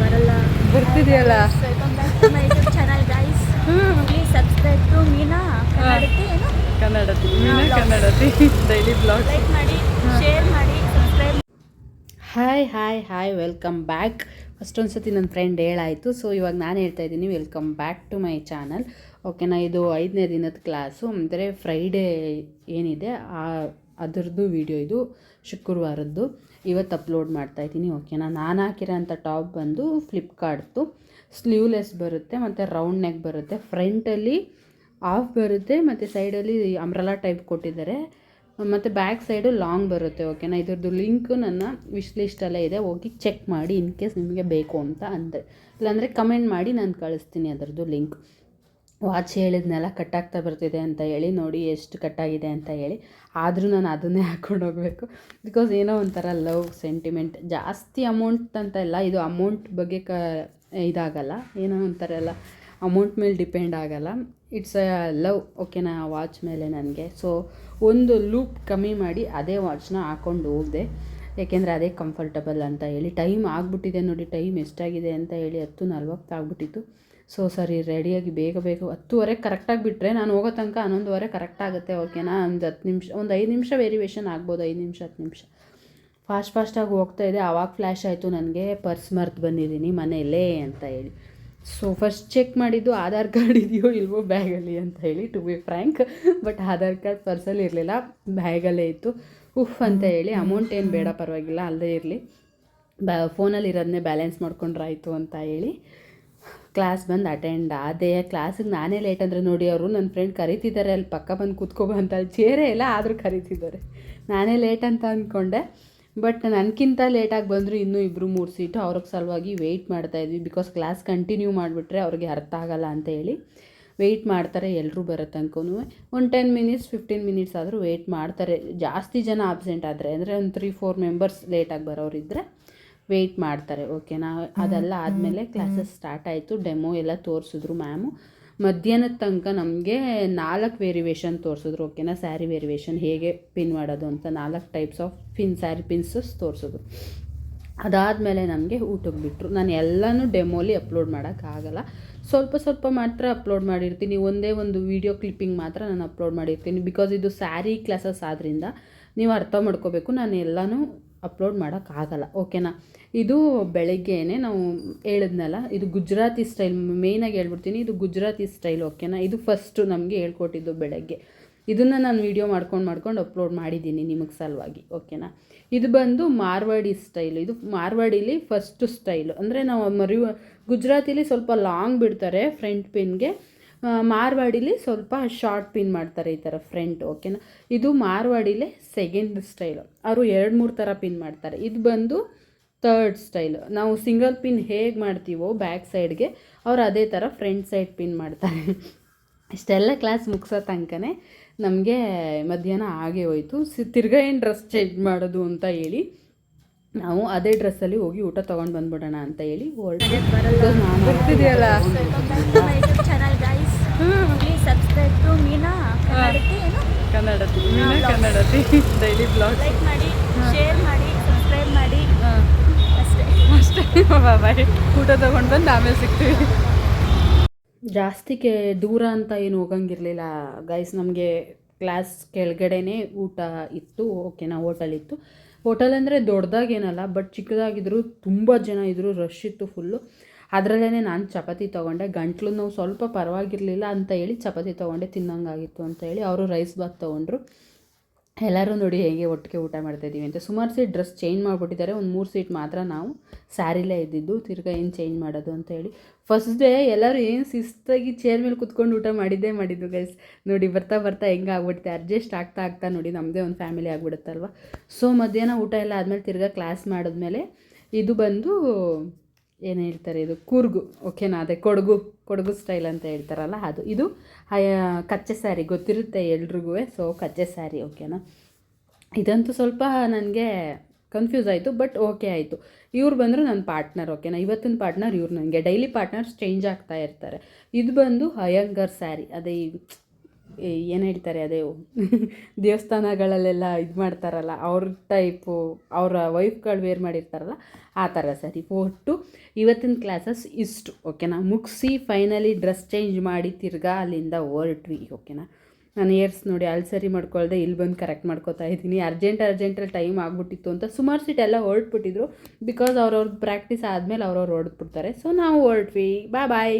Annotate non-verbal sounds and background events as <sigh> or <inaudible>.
ಬರಲ್ಲ. ಬರ್ತಿದೆಯಲ್ಲ? Welcome back to my YouTube channel guys please subscribe to Meena Kannadathi ಏನು? Kannadathi Meena Meena Kannadathi daily blog like ಮಾಡಿ share ಮಾಡಿ subscribe hi hi hi welcome back ಅಷ್ಟೊಂದು ಸತಿ ನನ್ನ friend ಹೇಳಾಯಿತು. So ಇವಾಗ ನಾನು ಹೇಳ್ತಾ ಇದ್ದೀನಿ welcome back to my channel ಓಕೆನಾ ಇದು ಐದನೇ ದಿನದ ಕ್ಲಾಸು ಅಂದರೆ ಫ್ರೈಡೇ ಏನಿದೆ? ಆ ಅದರದ್ದು ವಿಡಿಯೋ ಇದು ಶುಕ್ರವಾರದ್ದು. ಇವತ್ತು ಅಪ್ಲೋಡ್ ಮಾಡ್ತಾ ಇದ್ದೀನಿ ಓಕೆನಾ ನಾನು ಹಾಕಿರೋಂಥ ಟಾಪ್ ಬಂದು ಫ್ಲಿಪ್ಕಾರ್ಟ್ದು ಸ್ಲೀವ್ಲೆಸ್ ಬರುತ್ತೆ, ಮತ್ತು ರೌಂಡ್ ನೆಕ್ ಬರುತ್ತೆ. ಫ್ರಂಟಲ್ಲಿ ಆಫ್ ಬರುತ್ತೆ, ಮತ್ತು ಸೈಡಲ್ಲಿ ಅಂಬ್ರಲಾ ಟೈಪ್ ಕೊಟ್ಟಿದ್ದಾರೆ. ಮತ್ತು ಬ್ಯಾಕ್ ಸೈಡು ಲಾಂಗ್ ಬರುತ್ತೆ ಓಕೆನಾ ಇದ್ರದ್ದು ಲಿಂಕು ನನ್ನ ವಿಶ್ಲಿಸ್ಟಲ್ಲೇ ಇದೆ, ಹೋಗಿ ಚೆಕ್ ಮಾಡಿ ಇನ್ ಕೇಸ್ ನಿಮಗೆ ಬೇಕು ಅಂತ ಅಂದರೆ ಇಲ್ಲಾಂದರೆ ಕಮೆಂಟ್ ಮಾಡಿ, ನಾನು ಕಳಿಸ್ತೀನಿ ಅದರದ್ದು ಲಿಂಕ್ ವಾಚ್ ಹೇಳಿದ್ನೆಲ್ಲ ಕಟ್ಟಾಗ್ತಾ ಬರ್ತಿದೆ ಅಂತ ಹೇಳಿ, ನೋಡಿ ಎಷ್ಟು ಕಟ್ಟಾಗಿದೆ ಅಂತ ಹೇಳಿ. ಆದರೂ ನಾನು ಅದನ್ನೇ <laughs> ಹಾಕ್ಕೊಂಡು ಹೋಗಬೇಕು. ಬಿಕಾಸ್ ಏನೋ ಒಂಥರ ಲವ್ ಸೆಂಟಿಮೆಂಟ್ ಜಾಸ್ತಿ ಅಮೌಂಟ್ ಅಂತ ಇಲ್ಲ, ಇದು ಅಮೌಂಟ್ ಬಗ್ಗೆ ಕ, ಇದಾಗಲ್ಲ. ಏನೋ ಒಂಥರ ಎಲ್ಲ ಅಮೌಂಟ್ ಮೇಲೆ ಡಿಪೆಂಡ್ ಆಗಲ್ಲ. ಇಟ್ಸ್ ಅ ಲವ್ ಓಕೆನಾ ವಾಚ್ ಮೇಲೆ ನನಗೆ. ಸೊ ಒಂದು ಲೂಪ್ ಕಮ್ಮಿ ಮಾಡಿ ಅದೇ ವಾಚ್ನ ಹಾಕ್ಕೊಂಡು ಹೋಗಿದೆ. ಯಾಕೆಂದರೆ ಅದೇ ಕಂಫರ್ಟಬಲ್ ಅಂತ ಹೇಳಿ. ಟೈಮ್ ಆಗಿಬಿಟ್ಟಿದೆ ನೋಡಿ ಟೈಮ್ ಎಷ್ಟಾಗಿದೆ ಅಂತ ಹೇಳಿ ಹತ್ತು ನಲ್ವತ್ತು ಆಗಿಬಿಟ್ಟಿತ್ತು. ಸೊ ಸರಿ ರೆಡಿಯಾಗಿ ಬೇಗ ಬೇಗ ಹತ್ತುವರೆ ಕರೆಕ್ಟಾಗಿ ಬಿಟ್ಟರೆ ನಾನು ಹೋಗೋ ತನಕ ಹನ್ನೊಂದುವರೆ ಕರೆಕ್ಟ್ ಆಗುತ್ತೆ ಓಕೆನಾ ಒಂದು ಹತ್ತು ನಿಮಿಷ, ಒಂದು ಐದು ನಿಮಿಷ ವೇರಿಯೇಷನ್ ಆಗ್ಬೋದು, ಐದು ನಿಮಿಷ, ಹತ್ತು ನಿಮಿಷ. ಫಾಸ್ಟ್ ಫಾಸ್ಟಾಗಿ ಹೋಗ್ತಾ ಇದೆ. ಆವಾಗ ಫ್ಲ್ಯಾಶ್ ಆಯಿತು, ನನಗೆ ಪರ್ಸ್ ಮರ್ತು ಬಂದಿದ್ದೀನಿ ಮನೆಯಲ್ಲೇ ಅಂತ ಹೇಳಿ. ಸೊ ಫಸ್ಟ್ ಚೆಕ್ ಮಾಡಿದ್ದು ಆಧಾರ್ ಕಾರ್ಡ್ ಇದೆಯೋ ಇಲ್ವೋ ಬ್ಯಾಗಲ್ಲಿ ಅಂತ ಹೇಳಿ to be frank but Aadhaar card ಪರ್ಸಲ್ಲಿ ಇರಲಿಲ್ಲ, ಬ್ಯಾಗಲ್ಲೇ ಇತ್ತು. ಉಫ್ ಅಂತ ಹೇಳಿ ಅಮೌಂಟ್ ಏನು ಬೇಡ, ಪರವಾಗಿಲ್ಲ ಅಲ್ಲದೆ ಇರಲಿ. ಬ್ಯಾ ಫೋನಲ್ಲಿ ಇರೋದನ್ನೇ ಬ್ಯಾಲೆನ್ಸ್ ಮಾಡ್ಕೊಂಡ್ರಾಯಿತು ಅಂತ ಹೇಳಿ. ಕ್ಲಾಸ್ ಬಂದು ಅಟೆಂಡ್ ಆದೆ ಕ್ಲಾಸಿಗೆ ನಾನೇ ಲೇಟ್ ಅಂದರೆ ನೋಡಿ ಅವರು ನನ್ನ ಫ್ರೆಂಡ್ ಕರಿತಿದ್ದಾರೆ ಅಲ್ಲಿ ಪಕ್ಕ ಬಂದು ಕೂತ್ಕೊಬ ಅಂತ. ಅಲ್ಲಿ ಚೇರೇ ಇಲ್ಲ, ಆದರೂ ಕರೀತಿದ್ದಾರೆ ನಾನೇ ಲೇಟ್ ಅಂತ ಅಂದ್ಕೊಂಡೆ ಬಟ್ ನನಗಿಂತ ಲೇಟಾಗಿ ಬಂದರು ಇನ್ನೂ ಇಬ್ಬರು ಮೂರು ಸೀಟು ಅವ್ರಿಗೆ ಸಲುವಾಗಿ ವೆಯ್ಟ್ ಮಾಡ್ತಾಯಿದ್ವಿ ಬಿಕಾಸ್ ಕ್ಲಾಸ್ ಕಂಟಿನ್ಯೂ ಮಾಡಿಬಿಟ್ರೆ ಅವ್ರಿಗೆ ಅರ್ಥ ಆಗಲ್ಲ ಅಂತ ಹೇಳಿ ವೆಯ್ಟ್ ಮಾಡ್ತಾರೆ ಎಲ್ಲರೂ ಬರೋ ತನಕನೂ ಒಂದು ಟೆನ್ ಮಿನಿಟ್ಸ್ ಫಿಫ್ಟೀನ್ ಮಿನಿಟ್ಸ್ ಆದರೂ ವೆಯ್ಟ್ ಮಾಡ್ತಾರೆ. ಜಾಸ್ತಿ ಜನ ಆಬ್ಸೆಂಟ್ ಆದರೆ, ಅಂದರೆ ಒಂದು ತ್ರೀ ಫೋರ್ ಮೆಂಬರ್ಸ್ ಲೇಟಾಗಿ ಬರೋರಿದ್ದರೆ ವೆಯ್ಟ್ ಮಾಡ್ತಾರೆ ಓಕೆನಾ ಅದೆಲ್ಲ ಆದಮೇಲೆ ಕ್ಲಾಸಸ್ ಸ್ಟಾರ್ಟ್ ಆಯಿತು ಡೆಮೋ ಎಲ್ಲ ತೋರಿಸಿದ್ರು ಮ್ಯಾಮು ಮಧ್ಯಾಹ್ನದ ತನಕ ನಮಗೆ ನಾಲ್ಕು ವೇರಿಯೇಷನ್ ತೋರಿಸಿದ್ರು ಓಕೆನಾ ಸ್ಯಾರಿ ವೇರಿಯೇಷನ್ ಹೇಗೆ ಪಿನ್ ಮಾಡೋದು ಅಂತ ನಾಲ್ಕು types of pin sari pins ತೋರಿಸಿದ್ರು. ಅದಾದಮೇಲೆ ನಮಗೆ ಊಟಕ್ಕೆ ಬಿಟ್ಟರು ನಾನು ಎಲ್ಲನೂ ಡೆಮೋಲಿ ಅಪ್ಲೋಡ್ ಮಾಡೋಕ್ಕಾಗಲ್ಲ ಸ್ವಲ್ಪ ಸ್ವಲ್ಪ ಮಾತ್ರ ಅಪ್ಲೋಡ್ ಮಾಡಿರ್ತೀನಿ. ಒಂದೇ ಒಂದು ವೀಡಿಯೋ ಕ್ಲಿಪ್ಪಿಂಗ್ ಮಾತ್ರ ನಾನು ಅಪ್ಲೋಡ್ ಮಾಡಿರ್ತೀನಿ. ಬಿಕಾಸ್ ಇದು ಸ್ಯಾರಿ ಕ್ಲಾಸಸ್ ಆದ್ದರಿಂದ ನೀವು ಅರ್ಥ ಮಾಡ್ಕೋಬೇಕು. ನಾನು ಎಲ್ಲನೂ ಅಪ್ಲೋಡ್ ಮಾಡೋಕ್ಕಾಗಲ್ಲ. ಓಕೆನಾ ಇದು ಬೆಳಗ್ಗೆನೇ ನಾವು ಹೇಳಿದ್ನಲ್ಲ, ಇದು ಗುಜರಾತಿ ಸ್ಟೈಲ್ ಮೇಯ್ನಾಗಿ ಹೇಳ್ಬಿಡ್ತೀನಿ, ಇದು ಗುಜರಾತಿ ಸ್ಟೈಲ್ ಓಕೆನಾ ಇದು ಫಸ್ಟು ನಮಗೆ ಹೇಳ್ಕೊಟ್ಟಿದ್ದು ಬೆಳಗ್ಗೆ. ಇದನ್ನು ನಾನು ವೀಡಿಯೋ ಮಾಡ್ಕೊಂಡು ಮಾಡ್ಕೊಂಡು ಅಪ್ಲೋಡ್ ಮಾಡಿದ್ದೀನಿ ನಿಮಗೆ ಸಲುವಾಗಿ ಓಕೆನಾ ಇದು ಬಂದು ಮಾರ್ವಾಡಿ ಸ್ಟೈಲ್ ಇದು ಮಾರ್ವಾಡಿಲಿ ಫಸ್ಟು ಸ್ಟೈಲು ಅಂದರೆ ನಾವು ಮರಿ ಗುಜರಾತಿಲಿ ಸ್ವಲ್ಪ ಲಾಂಗ್ ಬಿಡ್ತಾರೆ ಫ್ರಂಟ್ ಪಿನ್ಗೆ ಮಾರ್ವಾಡಿಲಿ ಸ್ವಲ್ಪ ಶಾರ್ಟ್ ಪಿನ್ ಮಾಡ್ತಾರೆ ಈ ಥರ ಫ್ರಂಟ್, ಓಕೆನಾ? ಇದು ಮಾರ್ವಾಡಿಲೇ ಸೆಕೆಂಡ್ ಸ್ಟೈಲು ಅವರು ಎರಡು ಮೂರು ಥರ ಪಿನ್ ಮಾಡ್ತಾರೆ. ಇದು ಬಂದು ತರ್ಡ್ ಸ್ಟೈಲ್ ನಾವು ಸಿಂಗಲ್ ಪಿನ್ ಹೇಗೆ ಮಾಡ್ತೀವೋ ಬ್ಯಾಕ್ ಸೈಡ್ಗೆ ಅವ್ರು ಅದೇ ಥರ ಫ್ರಂಟ್ ಸೈಡ್ ಪಿನ್ ಮಾಡ್ತಾರೆ. ಇಷ್ಟೆಲ್ಲ ಕ್ಲಾಸ್ ಮುಗಿಸೋ ತನಕನೇ ನಮಗೆ ಮಧ್ಯಾಹ್ನ ಆಗೇ ಹೋಯಿತು. ಸಿ, ತಿರ್ಗಾ ಏನು ಡ್ರೆಸ್ ಚೇಂಜ್ ಮಾಡೋದು ಅಂತ ಹೇಳಿ ನಾವು ಅದೇ ಡ್ರೆಸ್ಸಲ್ಲಿ ಹೋಗಿ ಊಟ ತೊಗೊಂಡು ಬಂದ್ಬಿಡೋಣ ಅಂತ ಹೇಳಿ ಡೈಲಿ ಬ್ಲಾಗ್ ಲೈಕ್ ಮಾಡಿ ಶೇರ್ ಮಾಡಿ ಸಬ್ಸ್ಕ್ರೈಬ್ ಮಾಡಿ. ಅಷ್ಟೇ. ಅಷ್ಟೇ. ಬಾಯ್ ಊಟ ತೊಗೊಂಡು ಬಂದು ಆಮೇಲೆ ಸಿಗ್ತೀವಿ. ಜಾಸ್ತಿ ಕೆ ದೂರ ಅಂತ ಏನು ಹೋಗಂಗಿರಲಿಲ್ಲ. ಗೈಸ್ ನಮಗೆ ಕ್ಲಾಸ್ ಕೆಳಗಡೆನೇ ಊಟ ಇತ್ತು. ಓಕೆನಾ ಹೋಟೆಲ್ ಇತ್ತು. ಹೋಟೆಲ್ ಅಂದರೆ ದೊಡ್ಡದಾಗೇನಲ್ಲ ಬಟ್ ಚಿಕ್ಕದಾಗಿದ್ರು ತುಂಬ ಜನ ಇದ್ದರು ರಶ್ ಇತ್ತು ಫುಲ್ಲು ಅದರಲ್ಲೇ ನಾನು ಚಪಾತಿ ತೊಗೊಂಡೆ. ಗಂಟ್ಲು ನೋವು ಸ್ವಲ್ಪ ಪರವಾಗಿರಲಿಲ್ಲ ಅಂತ ಹೇಳಿ ಚಪಾತಿ ತೊಗೊಂಡೆ, ತಿನ್ನಂಗಾಗಿತ್ತು ಅಂತ ಹೇಳಿ ಅವರು ರೈಸ್ ಬಾತ್ ತೊಗೊಂಡ್ರು. ಎಲ್ಲರೂ ನೋಡಿ ಹೇಗೆ ಒಟ್ಟಿಗೆ ಊಟ ಮಾಡ್ತಾಯಿದ್ದೀವಿ ಅಂತ. ಸುಮಾರು ಸೀಟ್ ಡ್ರೆಸ್ ಚೇಂಜ್ ಮಾಡಿಬಿಟ್ಟಿದ್ದಾರೆ. ಒಂದು ಮೂರು ಸೀಟ್ ಮಾತ್ರ ನಾವು ಸ್ಯಾರಿಲೇ ಇದ್ದಿದ್ದು. ತಿರ್ಗಾ ಏನು ಚೇಂಜ್ ಮಾಡೋದು ಅಂತ ಹೇಳಿ. ಫಸ್ಟ್ ಡೇ ಎಲ್ಲರೂ ಏನು ಶಿಸ್ತಾಗಿ ಚೇರ್ ಮೇಲೆ ಕುತ್ಕೊಂಡು ಊಟ ಮಾಡಿದ್ದೇ ಮಾಡಿದ್ದು ಗೈಸ್ ನೋಡಿ ಬರ್ತಾ ಬರ್ತಾ ಹೆಂಗೆ ಆಗ್ಬಿಡುತ್ತೆ ಅಡ್ಜಸ್ಟ್ ಆಗ್ತಾ ಆಗ್ತಾ ನೋಡಿ ನಮ್ಮದೇ ಒಂದು ಫ್ಯಾಮಿಲಿ ಆಗ್ಬಿಡುತ್ತಲ್ವ. ಸೊ ಮಧ್ಯಾಹ್ನ ಊಟ ಎಲ್ಲ ಆದಮೇಲೆ ತಿರ್ಗಾ ಕ್ಲಾಸ್ ಮಾಡಿದ್ಮೇಲೆ ಇದು ಬಂದು ಏನು ಹೇಳ್ತಾರೆ, ಇದು ಕೂರ್ಗು, ಓಕೆನಾ? ಅದೇ ಕೊಡಗು ಕೊಡಗು ಸ್ಟೈಲ್ ಅಂತ ಹೇಳ್ತಾರಲ್ಲ, ಅದು. ಇದು ಕಚ್ಚೆ ಸ್ಯಾರಿ ಗೊತ್ತಿರುತ್ತೆ ಎಲ್ರಿಗೂ ಸೊ ಕಚ್ಚೆ ಸ್ಯಾರಿ ಓಕೆನಾ? ಇದಂತೂ ಸ್ವಲ್ಪ ನನಗೆ ಕನ್ಫ್ಯೂಸ್ ಆಯಿತು ಬಟ್ ಓಕೆ ಆಯಿತು. ಇವ್ರು ಬಂದರು ನನ್ನ ಪಾರ್ಟ್ನರ್ ಓಕೆನಾ? ಇವತ್ತಿನ ಪಾರ್ಟ್ನರ್ ಇವ್ರು ನನಗೆ. ಡೈಲಿ ಪಾರ್ಟ್ನರ್ಸ್ ಚೇಂಜ್ ಆಗ್ತಾ ಇರ್ತಾರೆ. ಇದು ಬಂದು ಹಯಂಗರ್ ಸ್ಯಾರಿ ಅದೇ ಈ ಏನು ಹೇಳ್ತಾರೆ, ಅದೇ ದೇವಸ್ಥಾನಗಳಲ್ಲೆಲ್ಲ ಇದು ಮಾಡ್ತಾರಲ್ಲ, ಅವ್ರ ಟೈಪು ಅವರ ವೈಫ್ಗಳು ವೇರ್ ಮಾಡಿರ್ತಾರಲ್ಲ, ಆ ಥರ ಸರಿ. ಒಟ್ಟು ಇವತ್ತಿನ ಕ್ಲಾಸಸ್ ಇಷ್ಟು ಓಕೆನಾ ಮುಗಿಸಿ ಫೈನಲಿ ಡ್ರೆಸ್ ಚೇಂಜ್ ಮಾಡಿ ತಿರ್ಗಾ ಅಲ್ಲಿಂದ ಹೊರಟ್ವಿ ಓಕೆನಾ ನಾನು ಏರ್ಸ್ ನೋಡಿ ಅಲ್ಲಿ ಸರಿ ಮಾಡ್ಕೊಳ್ದೆ ಇಲ್ಲಿ ಬಂದು ಕರೆಕ್ಟ್ ಮಾಡ್ಕೊತಾ ಇದ್ದೀನಿ. ಅರ್ಜೆಂಟ್ ಅರ್ಜೆಂಟಲ್ಲಿ ಟೈಮ್ ಆಗಿಬಿಟ್ಟಿತ್ತು ಅಂತ ಸುಮಾರು ಸೀಟ್ ಎಲ್ಲ ಹೊರಟ್ಬಿಟ್ಟಿದ್ರು ಬಿಕಾಸ್ ಅವ್ರವ್ರ ಪ್ರಾಕ್ಟೀಸ್ ಆದಮೇಲೆ ಅವ್ರವ್ರು ಹೊರಡ್ಬಿಡ್ತಾರೆ ಸೊ ನಾವು ಹೊರಟ್ವಿ. ಬಾ ಬಾಯ್